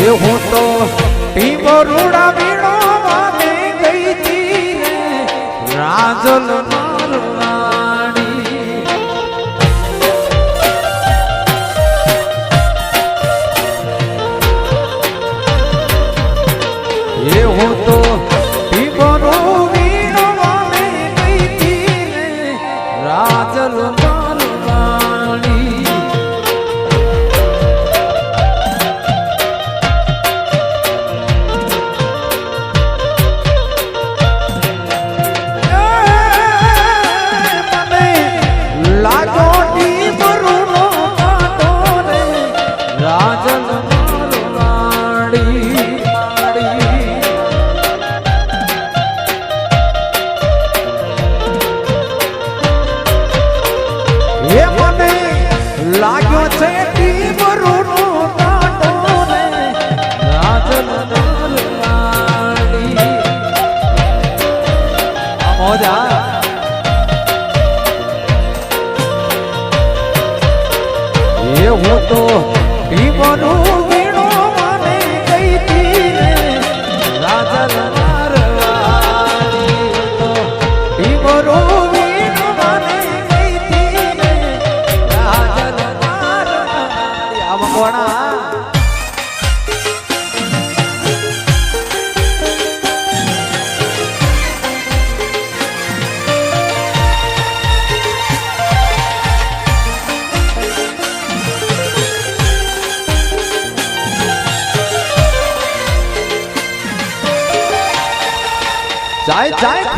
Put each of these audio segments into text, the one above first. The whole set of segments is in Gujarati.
એ હું તો પીવો રૂડા વીણો વાગે ગઈ તી રાજલ મારવાડી. એ હું તો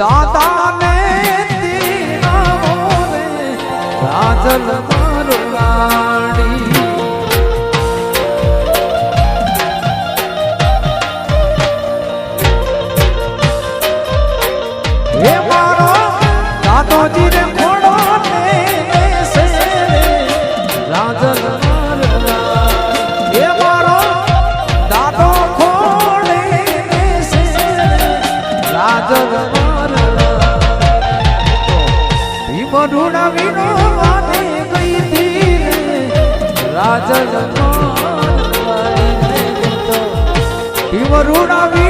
દાદા ને રાજ વરુણાવી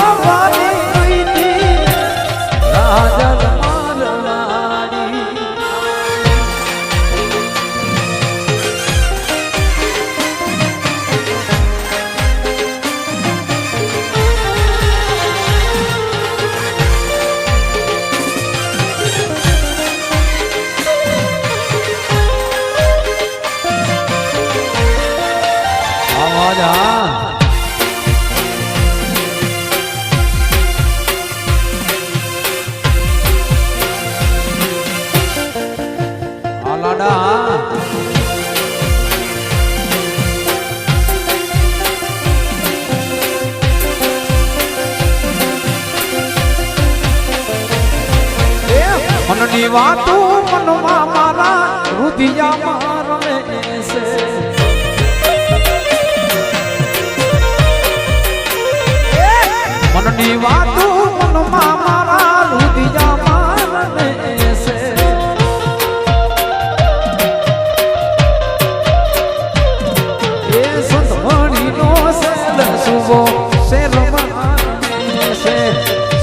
લાડા. હા મનની વાતો મનમાં મારા રુધિયામાં.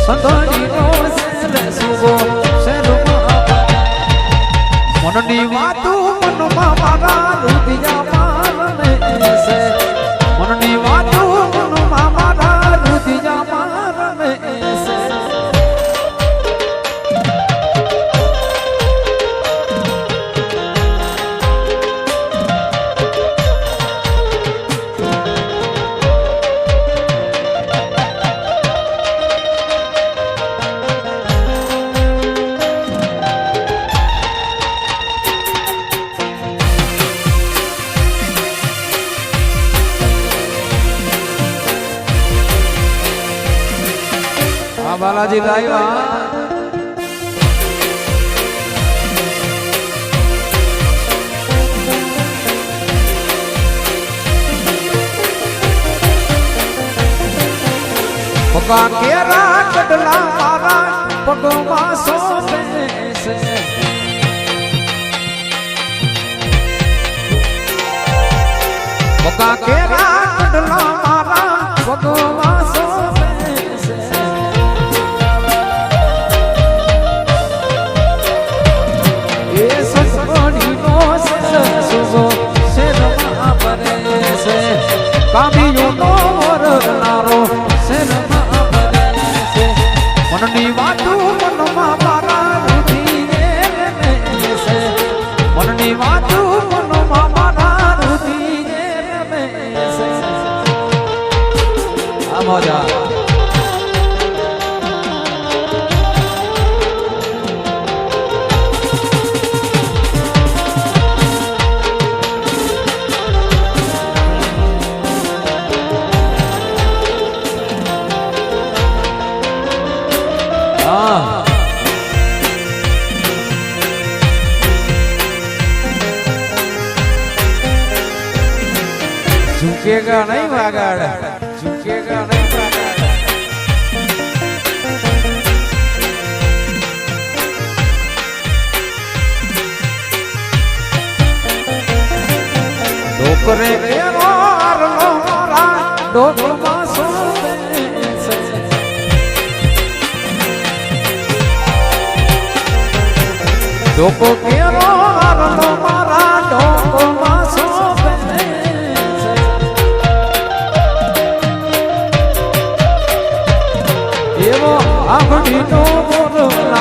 Santoni બાલાજી લાવ્યા પગા કેરા કડલા મારા પગમાં સોસે પગા Caminho આગળ ઝૂકેગા નહીં આગળ ડોકરે કેનો આરનો રા ડોકમાં સોને ડોકો કેનો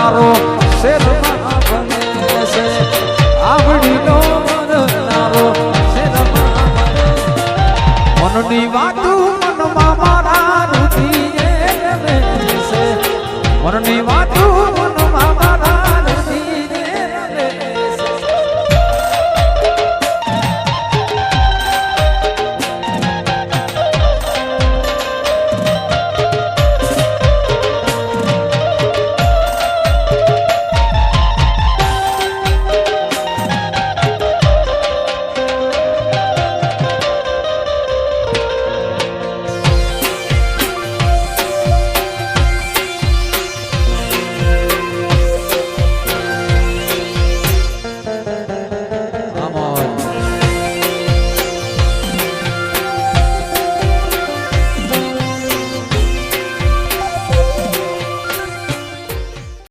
parou, cedo.